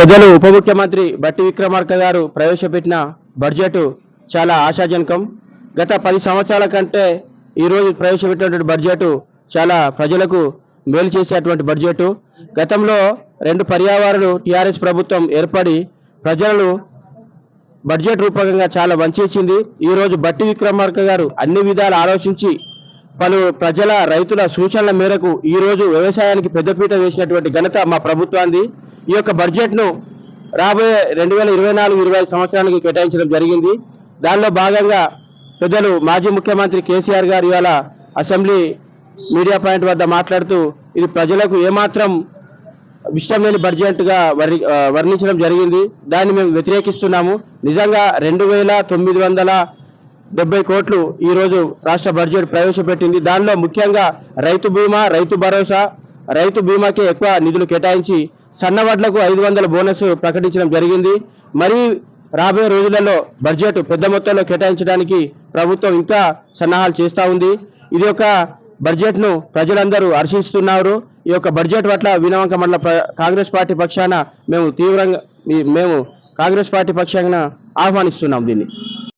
పెద్దలు ఉప ముఖ్యమంత్రి బట్టి విక్రమార్క గారు ప్రవేశపెట్టిన బడ్జెట్ చాలా ఆశాజనకం. గత పది సంవత్సరాల కంటే ఈరోజు ప్రవేశపెట్టినటువంటి బడ్జెట్ చాలా ప్రజలకు మేలు చేసేటువంటి బడ్జెట్. గతంలో రెండు పర్యావరణలు టీఆర్ఎస్ ప్రభుత్వం ఏర్పడి ప్రజలను బడ్జెట్ రూపకంగా చాలా వంచేసింది. ఈరోజు బట్టి విక్రమార్క గారు అన్ని విధాలు ఆలోచించి పలు ప్రజల రైతుల సూచనల మేరకు ఈ రోజు వ్యవసాయానికి పెద్దపీట వేసినటువంటి ఘనత మా ప్రభుత్వాన్ని ఈ యొక్క బడ్జెట్ను రాబోయే రెండు వేల ఇరవై నాలుగు ఇరవై ఐదు సంవత్సరానికి కేటాయించడం జరిగింది. దానిలో భాగంగా పెద్దలు మాజీ ముఖ్యమంత్రి కేసీఆర్ గారు ఇవాళ అసెంబ్లీ మీడియా పాయింట్ వద్ద మాట్లాడుతూ ఇది ప్రజలకు ఏమాత్రం ఇష్టం లేని బడ్జెట్గా వర్ణి వర్ణించడం జరిగింది. దాన్ని మేము వ్యతిరేకిస్తున్నాము. నిజంగా రెండు వేల తొమ్మిది వందల డెబ్బై కోట్లు ఈ రోజు రాష్ట్ర బడ్జెట్ ప్రవేశపెట్టింది. దానిలో ముఖ్యంగా రైతు బీమా రైతు భరోసా రైతు బీమాకే ఎక్కువ నిధులు కేటాయించి సన్నవడ్లకు ఐదు వందల బోనస్ ప్రకటించడం జరిగింది. మరి రాబోయే రోజులలో బడ్జెట్ పెద్ద మొత్తంలో కేటాయించడానికి ప్రభుత్వం ఇంకా సన్నాహాలు చేస్తూ ఉంది. ఇది ఒక బడ్జెట్ను ప్రజలందరూ హర్షిస్తున్నారు. ఈ యొక్క బడ్జెట్ పట్ల వినవంక మండల కాంగ్రెస్ పార్టీ పక్షాన మేము తీవ్రంగా మేము కాంగ్రెస్ పార్టీ పక్షాన ఆహ్వానిస్తున్నాం దీన్ని.